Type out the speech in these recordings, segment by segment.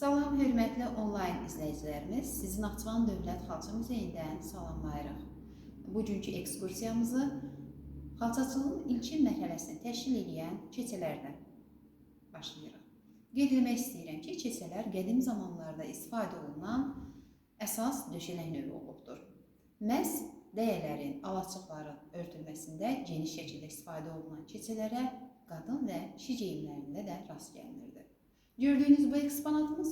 Salam hörmətli onlayn izləyicilərimiz, sizi Naxçıvan Dövlət Xalça Muzeyindən salamlayırıq. Bugünkü ekskursiyamızı xalçaçılığın ilkin mərhələsini təşkil edən keçələrdən başlayırıq. Qeyd etmək istəyirəm ki, keçələr qədim zamanlarda istifadə olunan əsas döşənək növü olubdur. Məhz dəyələrin, alaçıqların örtülməsində geniş şəkildə istifadə olunan keçələrə qadın və kişi geyimlərində də rast gəlinirdi. Gördüyünüz bu eksponatımız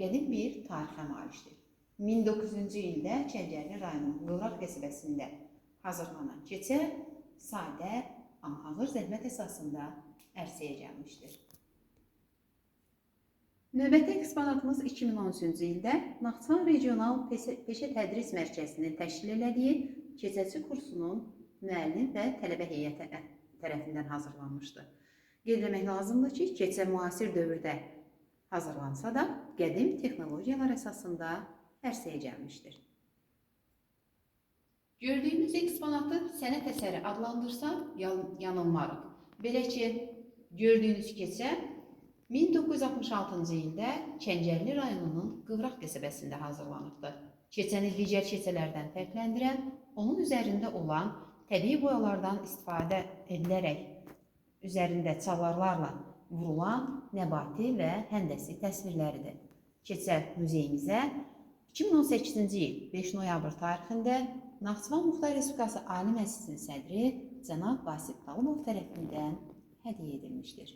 qədim bir tarixə malikdir. 1900-cü ildə Kəngərli rayonunun Qıvraq qəsəbəsində hazırlanan keçə sadə, amma ağır zəhmət əsasında ərsəyə gəlmişdir. Növbəti eksponatımız 2013-cü ildə Naxçıvan Regional Peşə Tədris Mərkəzinin təşkil elədiyi keçəçi kursunun müəllim və tələbə heyəti tərəfindən hazırlanmışdı. Qeyd etmək lazımdır ki, keçə müasir dövrdə hazırlansa da, qədim texnologiyalar əsasında ərsəyə gəlmişdir. Gördüyünüz eksponatı sənət əsəri adlandırsaq yan- yanılmarıq. Belə ki, gördüyünüz keçə 1966-cı ildə Kəngərli rayonunun Qıvraq qəsəbəsində hazırlanıbdı. Keçəni digər keçələrdən fərqləndirən onun üzərində olan təbii boyalardan istifadə edilərək üzərində çalarlarla vurulan nəbati və həndəsi təsvirləridir. Keçə muzeyimizə 2018-ci il 5 noyabr tarixində Naxçıvan Muxtar Respublikası Ali Məclisinin sədri cənab Vasif Qalımov tərəfindən hədiyyə edilmişdir.